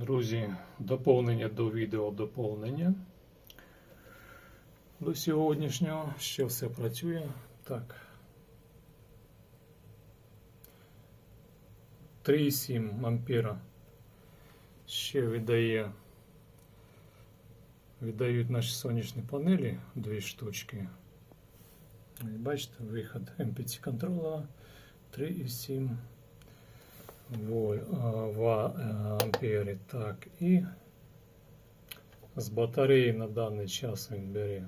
Друзі, доповнення до відео доповнення до сьогоднішнього, ще все працює. Так. 3,7 ампера ще віддає. Віддають наші сонячні панелі дві штучки. Бачите, виход MPC контролера 3,7 Вольт. Е, 4. Так, и с батареи на данный час він бере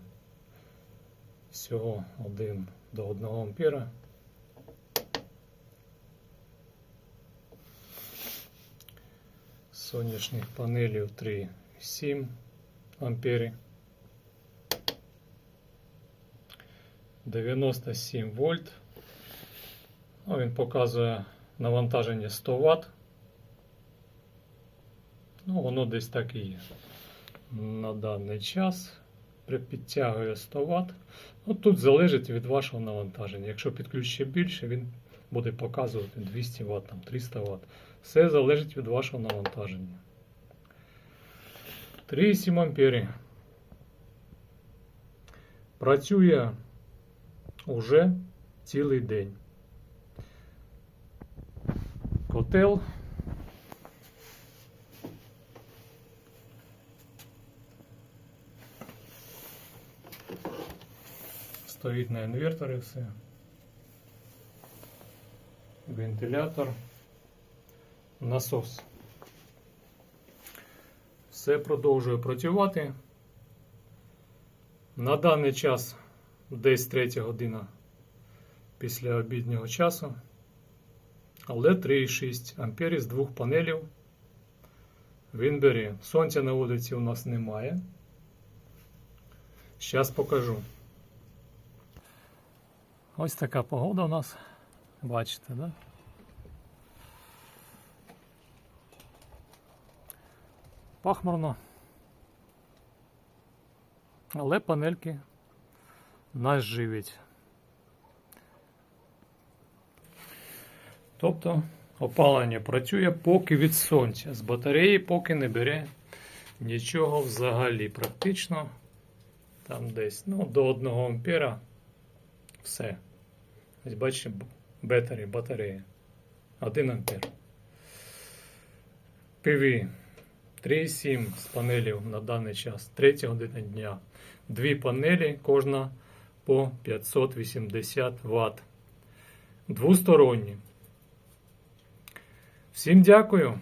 всього 1 до 1 ампера. Сонячних панелів 3,7 ампери. 97 вольт. Ну, он показывает показує навантаження 100 ватт Ну, воно десь так і є. На даний час підтягує 100 Вт. Ну, тут залежить від вашого навантаження. Якщо підключити більше, він буде показувати 200 Вт, там, 300 Вт. Все залежить від вашого навантаження. 3,7 ампері. Працює уже цілий день. Котел. Стоїть на інверторі все. Вентилятор. Насос. Все продовжує працювати. На даний час десь 3 година після обіднього часу. Але 3,6 ампері з двох панелів він бере. Сонця на вулиці у нас немає. Зараз покажу. Ось така погода у нас. Бачите, да? Пахмурно. Але панельки нас живять. Тобто опалення працює поки від сонця. З батареї поки не бере нічого взагалі. Практично там десь ну, до 1 ампера все. Ось бачите, бетері, батарея. 1 ампер. PV 3,7 з панелів на даний час. 3 година дня. Дві панелі, кожна по 580 Вт. Двосторонні. Всім дякую.